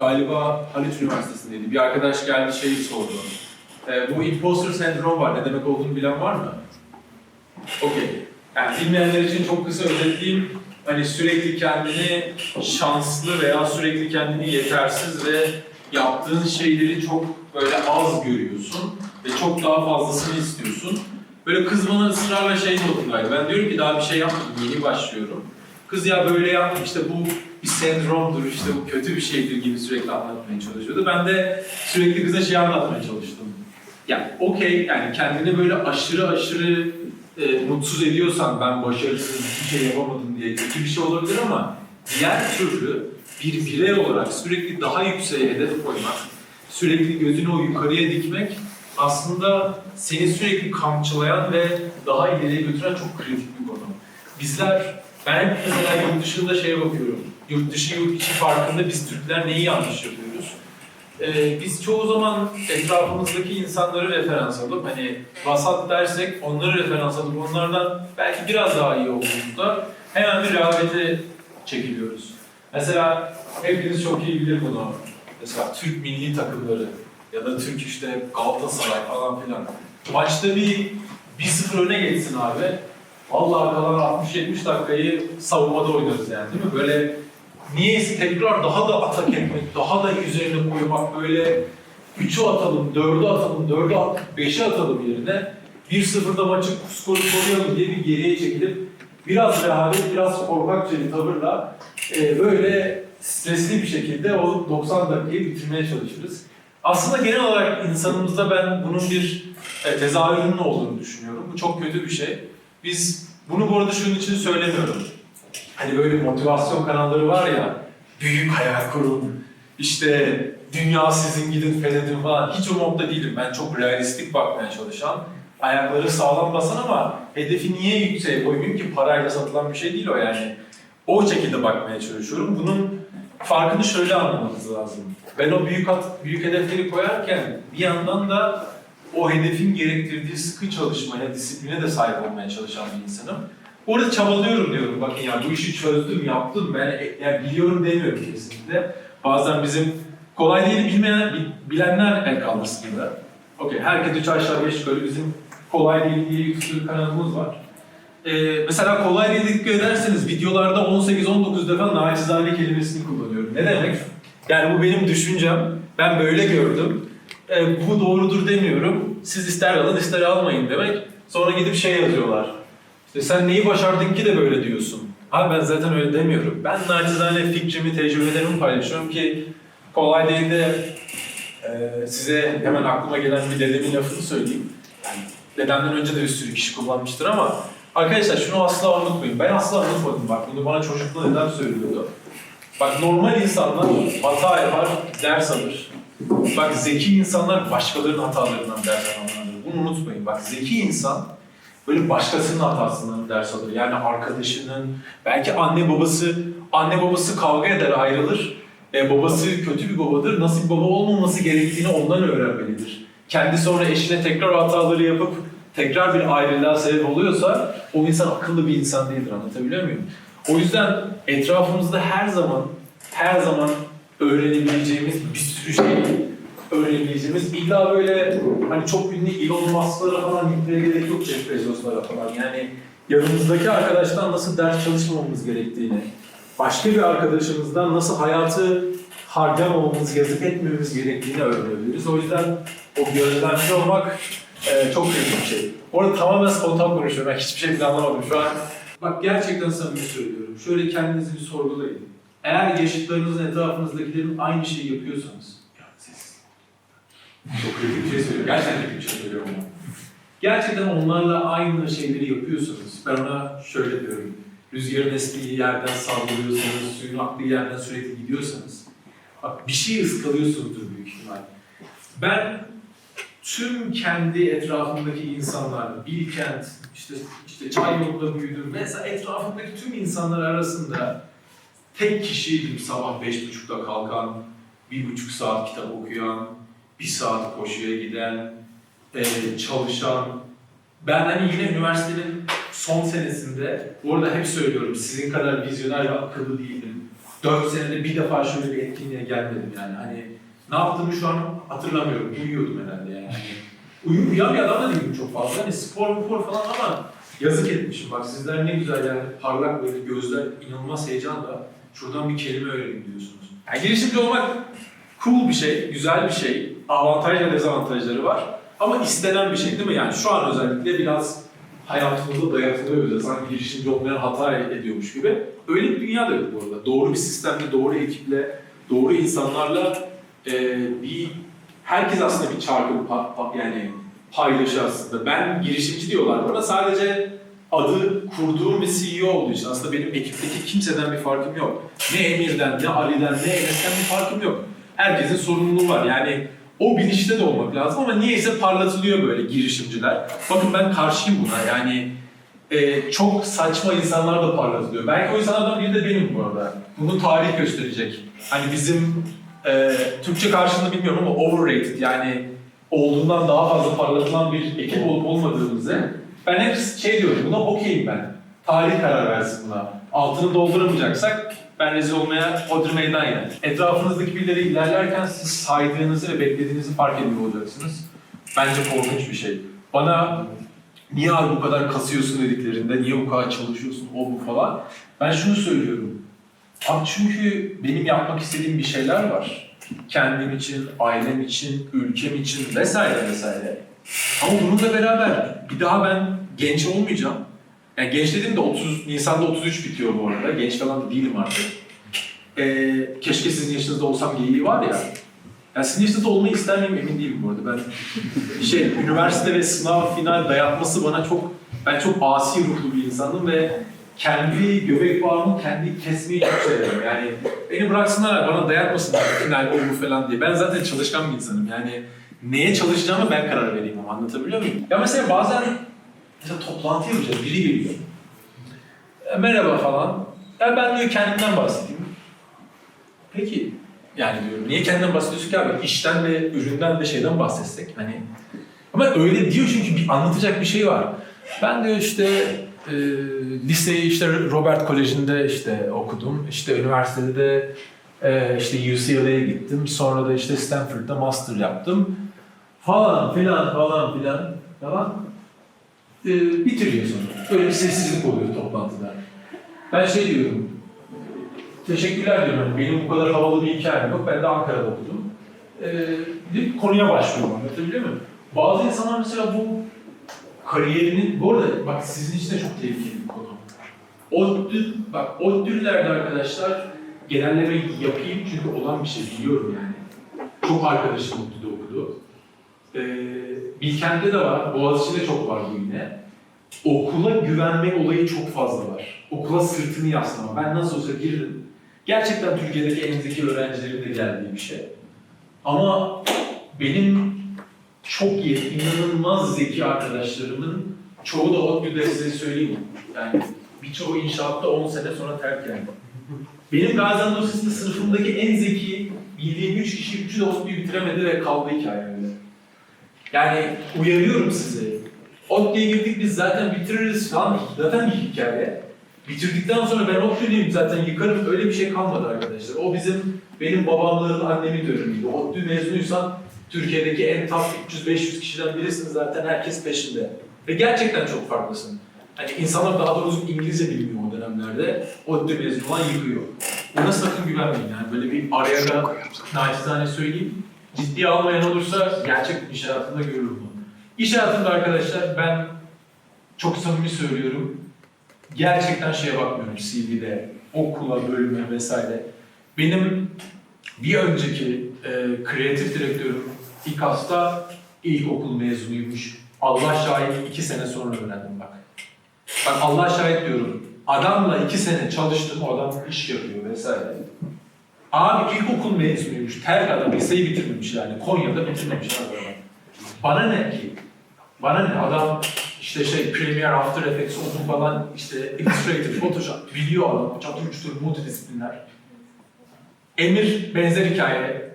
Galiba Haliç Üniversitesi'ndeydi. Bir arkadaş geldi şeyi sordu. Ee, bu imposter sendrom var. Ne demek olduğunu bilen var mı? Okey. Yani bilmeyenler için çok kısa özetleyeyim. Hani sürekli kendini şanslı veya sürekli kendini yetersiz ve yaptığın şeyleri çok böyle az görüyorsun ve çok daha fazlasını istiyorsun. Böyle kız bana ısrarla şey modundaydı. Ben diyorum ki daha bir şey yapmadım, yeni başlıyorum. Kız ya böyle yaptım işte bu bir sendromdur, işte bu kötü bir şeydir gibi sürekli anlatmaya çalışıyordu. Ben de sürekli kıza şey anlatmaya çalıştım. Yani okey yani kendini böyle aşırı aşırı e, mutsuz ediyorsan ben başarısız hiçbir şey yapamadım diye kötü bir şey olabilir ama diğer türlü bir birey olarak sürekli daha yükseğe hedef koymak, sürekli gözünü o yukarıya dikmek aslında seni sürekli kamçılayan ve daha ileriye götüren çok kritik bir konu. Bizler, ben hep mesela yurt dışında şeye bakıyorum. Yurt dışı yurt içi farkında biz Türkler neyi yanlış yapıyoruz? Ee, biz çoğu zaman etrafımızdaki insanları referans alıp hani vasat dersek onları referans alıp onlardan belki biraz daha iyi olduğumuzda hemen bir rehavete çekiliyoruz. Mesela hepiniz çok iyi bilir bunu. Mesela Türk milli takımları ya da Türk işte Galatasaray falan filan. Maçta bir 1-0 öne geçsin abi. Vallahi kalan 60-70 dakikayı savunmada oynarız yani değil mi? Böyle niyeyse tekrar daha da atak etmek, daha da üzerine koymak böyle 3'ü atalım, 4'ü atalım, 4'ü at, 5'i atalım yerine 1-0'da maçı skoru koruyalım diye bir geriye çekilip biraz rehavet, biraz korkakça bir tavırla e, böyle stresli bir şekilde o 90 dakikayı bitirmeye çalışırız. Aslında genel olarak insanımızda ben bunun bir e, tezahürünün olduğunu düşünüyorum. Bu çok kötü bir şey. Biz bunu bu arada şunun için söylemiyorum. Hani böyle motivasyon kanalları var ya, büyük hayal kurun, işte dünya sizin gidin fethedin falan. Hiç o modda değilim. Ben çok realistik bakmaya çalışan, ayakları sağlam basan ama hedefi niye yükseğe koymayayım ki parayla satılan bir şey değil o yani. O şekilde bakmaya çalışıyorum. Bunun farkını şöyle anlamanız lazım. Ben o büyük büyük hedefleri koyarken bir yandan da o hedefin gerektirdiği sıkı çalışmaya, disipline de sahip olmaya çalışan bir insanım. Orada çabalıyorum diyorum. Bakın ya bu işi çözdüm, yaptım. Ben yani biliyorum demiyorum kesinlikle. Bazen bizim kolay değil bilmeyen, bil- bilenler el kaldırsın gibi. Okey, herkes üç aşağı beş yukarı bizim kolay değil diye sürü kanalımız var. Ee, mesela kolay değil dikkat ederseniz videolarda 18-19 defa naçizane kelimesini kullanıyorum. Ne demek? Yani bu benim düşüncem. Ben böyle gördüm. Ee, bu doğrudur demiyorum. Siz ister alın ister almayın demek. Sonra gidip şey yazıyorlar. İşte sen neyi başardın ki de böyle diyorsun. Abi ben zaten öyle demiyorum. Ben naçizane fikrimi, tecrübelerimi paylaşıyorum ki kolay değil de e, size hemen aklıma gelen bir dedemin lafını söyleyeyim. Yani dedemden önce de bir sürü kişi kullanmıştır ama arkadaşlar şunu asla unutmayın. Ben asla unutmadım bak bunu bana çocukluğunda dedem söylüyordu. Bak normal insanlar hata yapar, ders alır. Bak zeki insanlar başkalarının hatalarından ders alırlar. Bunu unutmayın. Bak zeki insan böyle başkasının hatasından ders alır. Yani arkadaşının, belki anne babası, anne babası kavga eder ayrılır. E, babası kötü bir babadır. Nasıl bir baba olmaması gerektiğini ondan öğrenmelidir. Kendi sonra eşine tekrar hataları yapıp tekrar bir ayrılığa sebep oluyorsa o insan akıllı bir insan değildir. Anlatabiliyor muyum? O yüzden etrafımızda her zaman her zaman öğrenebileceğimiz bir sürü şey öğrenebileceğimiz illa böyle hani çok ünlü Elon Musk'lara falan gitmeye gerek yok Jeff Bezos'lara falan. Yani yanımızdaki arkadaştan nasıl ders çalışmamamız gerektiğini, başka bir arkadaşımızdan nasıl hayatı harcamamamız, yazık etmememiz gerektiğini öğrenebiliriz. O yüzden o gözlemci olmak e, çok kritik bir şey. Orada tamamen spontan konuşuyorum. Ben hiçbir şey planlamadım şu an. Bak gerçekten samimi söylüyorum. Şöyle kendinizi bir sorgulayın. Eğer yaşıtlarınızın etrafınızdakilerin aynı şeyi yapıyorsanız, ya siz çok kritik bir şey söylüyorum. Gerçekten kritik bir şey söylüyorum ama. Gerçekten onlarla aynı şeyleri yapıyorsanız, ben ona şöyle diyorum. Rüzgarın estiği yerden saldırıyorsanız, suyun aktığı yerden sürekli gidiyorsanız, bak bir şey ıskalıyorsunuzdur büyük ihtimal. Ben tüm kendi etrafımdaki insanlar, Bilkent, işte işte çay yolunda büyüdüm. Mesela etrafımdaki tüm insanlar arasında tek kişiydim sabah beş buçukta kalkan, bir buçuk saat kitap okuyan, bir saat koşuya giden, eee, çalışan. Ben hani yine üniversitenin son senesinde, bu arada hep söylüyorum sizin kadar vizyoner ve akıllı değildim. 4 senede bir defa şöyle bir etkinliğe gelmedim yani. Hani ne yaptığımı şu an hatırlamıyorum. Uyuyordum herhalde yani. Hani, uyu, uyuyan bir adam da değilim çok fazla. Hani spor spor falan ama yazık etmişim. Bak sizler ne güzel yani parlak böyle gözler inanılmaz heyecanla şuradan bir kelime öğrenin diyorsunuz. Yani girişimci olmak cool bir şey, güzel bir şey. Avantaj ve dezavantajları var. Ama istenen bir şey değil mi? Yani şu an özellikle biraz hayatımızda dayatılıyor bize. Sanki girişimci olmayan hata ediyormuş gibi. Öyle bir dünya da yok bu arada. Doğru bir sistemle, doğru ekiple, doğru insanlarla e, bir herkes aslında bir çarkı pa- pa- yani paylaşı aslında. Ben girişimci diyorlar bana sadece adı kurduğum bir CEO olduğu için aslında benim ekipteki kimseden bir farkım yok. Ne Emir'den, ne Ali'den, ne Enes'ten bir farkım yok. Herkesin sorumluluğu var. Yani o bilinçte de olmak lazım ama niyeyse parlatılıyor böyle girişimciler. Bakın ben karşıyım buna yani e, çok saçma insanlar da parlatılıyor. Belki o insanlardan biri de benim bu arada. Bunu tarih gösterecek. Hani bizim e, Türkçe karşılığını bilmiyorum ama overrated yani olduğundan daha fazla parlatılan bir ekip olup olmadığımızı ben hep şey diyorum buna okeyim ben. Tarih karar versin buna. Altını dolduramayacaksak ben rezil olmaya hodri meydan yani. Etrafınızdaki birileri ilerlerken siz saydığınızı ve beklediğinizi fark ediyor olacaksınız. Bence korkunç bir şey. Bana niye abi bu kadar kasıyorsun dediklerinde, niye bu kadar çalışıyorsun, o bu falan. Ben şunu söylüyorum. Abi çünkü benim yapmak istediğim bir şeyler var. Kendim için, ailem için, ülkem için vesaire vesaire. Ama bununla beraber bir daha ben genç olmayacağım. Yani genç dediğim de 30, Nisan'da 33 bitiyor bu arada. Genç falan da değilim artık. Ee, keşke sizin yaşınızda olsam geyiği var ya. Yani sizin yaşınızda olmayı ister miyim emin değilim bu arada. Ben şey, üniversite ve sınav final dayatması bana çok, ben çok asi ruhlu bir insanım ve kendi göbek bağımı kendi kesmeyi çok severim. Yani beni bıraksınlar bana dayatmasınlar final o bu falan diye. Ben zaten çalışkan bir insanım. Yani neye çalışacağımı ben karar vereyim ama anlatabiliyor muyum? Ya mesela bazen mesela toplantı yapacağız, biri geliyor. E, merhaba falan. Ya ben diyor kendimden bahsedeyim. Peki yani diyorum niye kendinden bahsediyorsun ki abi? İşten de, üründen de şeyden bahsetsek hani. Ama öyle diyor çünkü bir anlatacak bir şey var. Ben diyor işte e, liseyi işte Robert Koleji'nde işte okudum. İşte üniversitede de e, işte UCLA'ya gittim. Sonra da işte Stanford'da master yaptım. Falan filan falan filan falan. E, bitiriyor sonra. Böyle bir sessizlik oluyor toplantıda. Ben şey diyorum, teşekkürler diyorum. Hani benim bu kadar havalı bir hikayem yok. Ben de Ankara'da okudum. Ee, konuya başlıyorum. Anlatabiliyor muyum? Bazı insanlar mesela bu kariyerinin, bu arada bak sizin için de çok tehlikeli bir konu. ODTÜ, bak ODTÜ'lerde arkadaşlar genelleme yapayım çünkü olan bir şey biliyorum yani. Çok arkadaşım ODTÜ'de okudu. Ee, Bilkent'te de var, Boğaziçi'de çok var bu yine. Okula güvenme olayı çok fazla var. Okula sırtını yaslama. Ben nasıl olsa giririm. Gerçekten Türkiye'deki en zeki öğrencilerin de geldiği bir şey. Ama benim çok iyi, inanılmaz zeki arkadaşlarımın çoğu da ODTÜ'de size söyleyeyim. Yani birçoğu inşaatta 10 sene sonra terk yani. Benim Gaziantep sınıfımdaki en zeki bildiğim 3 kişi, üçü de ODTÜ'yü bitiremedi ve kaldı hikayemde. Yani uyarıyorum sizi. ODTÜ'ye girdik biz zaten bitiririz falan. Zaten bir hikaye. Bitirdikten sonra ben ODTÜ'lüyüm zaten yıkarım öyle bir şey kalmadı arkadaşlar. O bizim, benim babamların annemin dönemiydi. ODTÜ mezunuysan Türkiye'deki en top 300-500 kişiden birisin zaten herkes peşinde. Ve gerçekten çok farklısın. Hani insanlar daha doğrusu İngilizce bilmiyor o dönemlerde. ODTÜ mezunu olan yıkıyor. Buna sakın güvenmeyin yani. Böyle bir araya da naçizane söyleyeyim. Ciddiye almayan olursa gerçek iş hayatında görür bunu. İş hayatında arkadaşlar ben çok samimi söylüyorum. Gerçekten şeye bakmıyorum CV'de, okula, bölüme vesaire. Benim bir önceki e, kreatif direktörüm İKAS'ta ilkokul mezunuymuş. Allah şahit iki sene sonra öğrendim bak. Bak Allah şahit diyorum. Adamla iki sene çalıştım, o adam iş yapıyor vesaire. Abi ilkokul mezunuymuş, terk adam, liseyi bitirmemiş yani. Konya'da bitirmemiş adam. Bana ne ki? Bana ne? Adam işte şey Premiere, After Effects, o bu falan işte Illustrator, Photoshop biliyor adam. Çatır çutur multidisipliner. Emir benzer hikaye.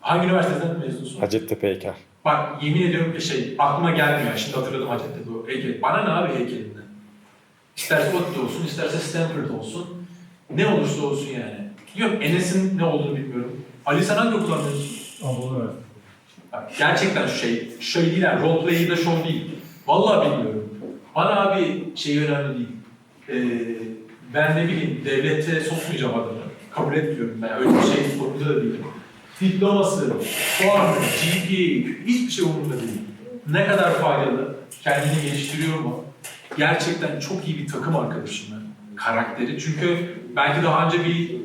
Hangi üniversiteden mezunsun? Hacettepe Heykel. Bak yemin ediyorum bir şey aklıma gelmiyor. Şimdi hatırladım Hacettepe heykel. Bana ne abi heykelinden? İsterse ODTÜ olsun, isterse Stanford olsun. Ne olursa olsun yani. Yok Enes'in ne olduğunu bilmiyorum. Ali sen hangi mezunsun? Anadolu Üniversitesi. Bak, gerçekten şu şey, şey değil yani roleplay de show değil. Vallahi bilmiyorum. Bana abi şey önemli değil. Ee, ben ne bileyim devlete sokmayacağım adamı. Kabul etmiyorum ben. Öyle bir şey sorumlu da değilim. Diploması, puanı, GPA, hiçbir şey umurumda değil. Ne kadar faydalı, kendini geliştiriyor mu? Gerçekten çok iyi bir takım arkadaşım ben. Karakteri. Çünkü belki daha önce bir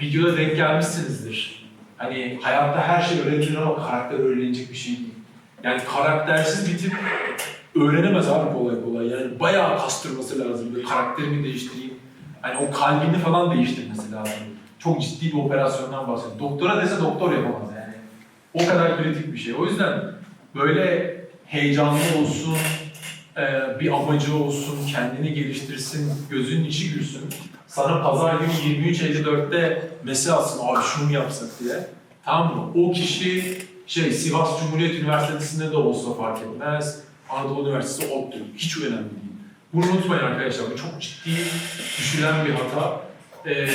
videoda denk gelmişsinizdir. Hani hayatta her şey öğrenilir ama karakter öğrenilecek bir şey değil. Yani karaktersiz bir tip öğrenemez abi kolay kolay. Yani bayağı kastırması lazım. Böyle karakterimi değiştireyim. Hani o kalbini falan değiştirmesi lazım. Çok ciddi bir operasyondan bahsediyor. Doktora dese doktor yapamaz yani. O kadar kritik bir şey. O yüzden böyle heyecanlı olsun, bir amacı olsun, kendini geliştirsin, gözünün içi gülsün. Sana pazar günü 23.54'te mesaj atsın abi şunu yapsak diye. Tamam mı? O kişi şey Sivas Cumhuriyet Üniversitesi'nde de olsa fark etmez. Anadolu Üniversitesi ODTÜ. Hiç önemli değil. Bunu unutmayın arkadaşlar. Bu çok ciddi düşülen bir hata. Ee,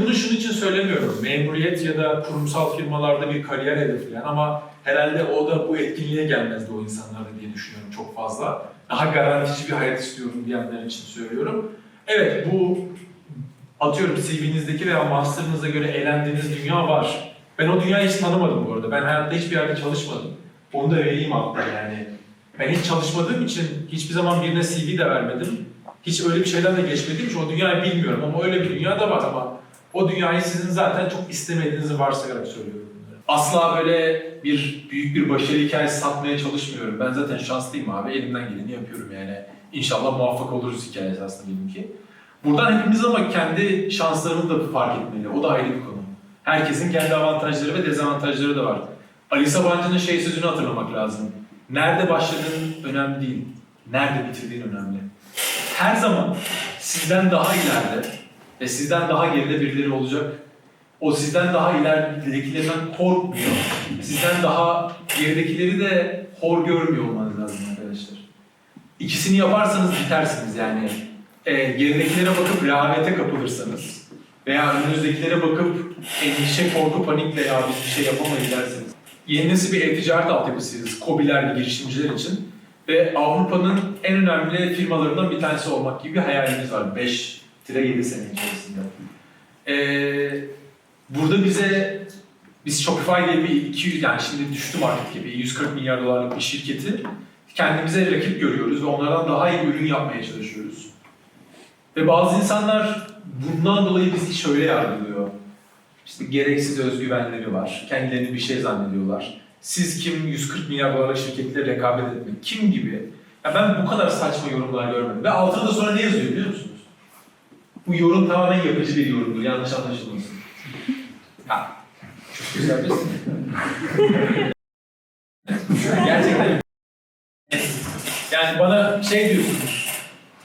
bunu şunun için söylemiyorum. Memuriyet ya da kurumsal firmalarda bir kariyer hedefleyen ama herhalde o da bu etkinliğe gelmezdi o insanlarda diye düşünüyorum çok fazla. Daha garantici bir hayat istiyorum diyenler için söylüyorum. Evet bu atıyorum CV'nizdeki veya master'ınıza göre eğlendiğiniz dünya var. Ben o dünyayı hiç tanımadım bu arada. Ben hayatta hiçbir yerde çalışmadım. Onu da vereyim hatta yani. Ben hiç çalışmadığım için hiçbir zaman birine CV de vermedim. Hiç öyle bir şeyden de geçmediğim için o dünyayı bilmiyorum ama öyle bir dünya da var ama o dünyayı sizin zaten çok istemediğinizi varsayarak söylüyorum. Asla böyle bir büyük bir başarı hikayesi satmaya çalışmıyorum. Ben zaten şanslıyım abi. Elimden geleni yapıyorum yani. İnşallah muvaffak oluruz hikayesi aslında benimki. Buradan hepimiz ama kendi şanslarımızı da fark etmeli. O da ayrı bir konu. Herkesin kendi avantajları ve dezavantajları da var. Ali Sabancı'nın şey sözünü hatırlamak lazım. Nerede başladığın önemli değil. Nerede bitirdiğin önemli. Her zaman sizden daha ileride ve sizden daha geride birileri olacak. O sizden daha ileridekilerinden korkmuyor. Sizden daha geridekileri de hor görmüyor olmanız lazım arkadaşlar. İkisini yaparsanız bitersiniz yani. Ee, geridekilere bakıp rehavete kapılırsanız veya önünüzdekilere bakıp endişe, korku, panikle ya biz bir şey yapamayız derseniz. Yeni nesil bir e-ticaret altyapısıyız. KOBİ'ler ve girişimciler için. Ve Avrupa'nın en önemli firmalarından bir tanesi olmak gibi bir hayalimiz var. 5-7 sene içerisinde. Ee, burada bize biz Shopify bir 200 yani şimdi düştü market gibi 140 milyar dolarlık bir şirketi kendimize rakip görüyoruz ve onlardan daha iyi ürün yapmaya çalışıyoruz. Ve bazı insanlar bundan dolayı bizi şöyle yargılıyor. İşte gereksiz özgüvenleri var. Kendilerini bir şey zannediyorlar. Siz kim 140 milyar dolarlık şirketle rekabet etmek? Kim gibi? Ya ben bu kadar saçma yorumlar görmedim. Ve altında da sonra ne yazıyor biliyor musunuz? Bu yorum tamamen yapıcı bir yorumdur. Yanlış anlaşılmasın. Bir Gerçekten. Yani bana şey diyorsunuz.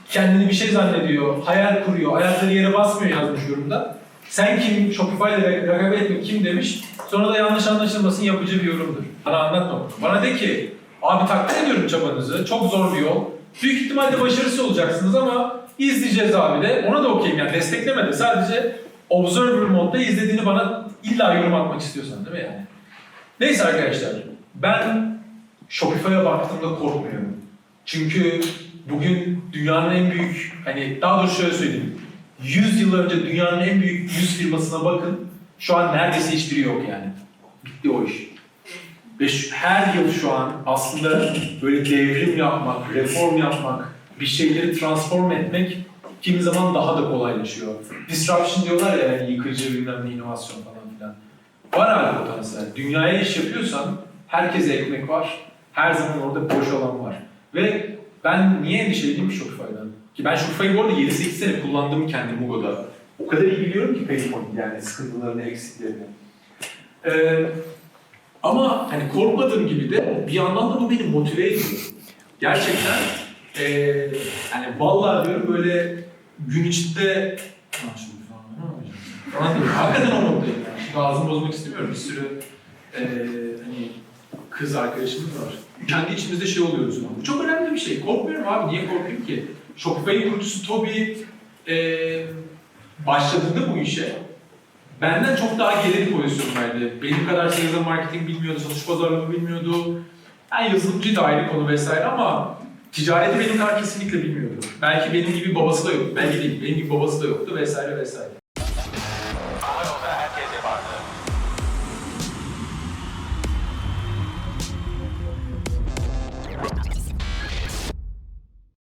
Kendini bir şey zannediyor, hayal kuruyor, ayakları yere basmıyor yazmış yorumda. Sen kim, Shopify ile rekabet etmek kim demiş. Sonra da yanlış anlaşılmasın yapıcı bir yorumdur. Bana anlatma. Bana de ki, abi takdir ediyorum çabanızı, çok zor bir yol. Büyük ihtimalle başarısız olacaksınız ama izleyeceğiz abi de. Ona da okeyim yani desteklemedi. Sadece observer modda izlediğini bana illa yorum atmak istiyorsan değil mi yani? Neyse arkadaşlar, ben Shopify'a baktığımda korkmuyorum. Çünkü bugün dünyanın en büyük, hani daha doğrusu şöyle söyleyeyim. 100 yıl önce dünyanın en büyük 100 firmasına bakın. Şu an neredeyse hiçbiri yok yani. Bitti o iş. Ve şu- her yıl şu an aslında böyle devrim yapmak, reform yapmak, bir şeyleri transform etmek kimi zaman daha da kolaylaşıyor. Disruption diyorlar ya yani yıkıcı bilmem ne inovasyon falan. Var abi potansiyel. Dünyaya iş yapıyorsan herkese ekmek var. Her zaman orada boş olan var. Ve ben niye endişeliyim Shopify'dan? Ki ben Shopify'ı bu arada 7-8 sene kullandım kendi Mugo'da. O kadar iyi biliyorum ki PainPoint yani sıkıntılarını, eksiklerini. Ee, ama hani korkmadığım gibi de bir yandan da bu beni motive ediyor. Gerçekten ee, yani vallahi diyorum böyle gün içinde Lan şunu falan ne yapacağım? Hakikaten o moddayım Şimdi ağzımı bozmak istemiyorum. Bir sürü ee, hani kız arkadaşımız var. Kendi içimizde şey oluyoruz. ama Bu çok önemli bir şey. Korkmuyorum abi. Niye korkayım ki? Shopify'in kurucusu Toby ee, başladığında bu işe benden çok daha geri pozisyondaydı. Benim kadar sales marketing bilmiyordu, satış pazarlama bilmiyordu. Yani yazılımcı da ayrı konu vesaire ama ticareti benim kadar kesinlikle bilmiyordu. Belki benim gibi babası da yok, belki değil, benim gibi babası da yoktu vesaire vesaire.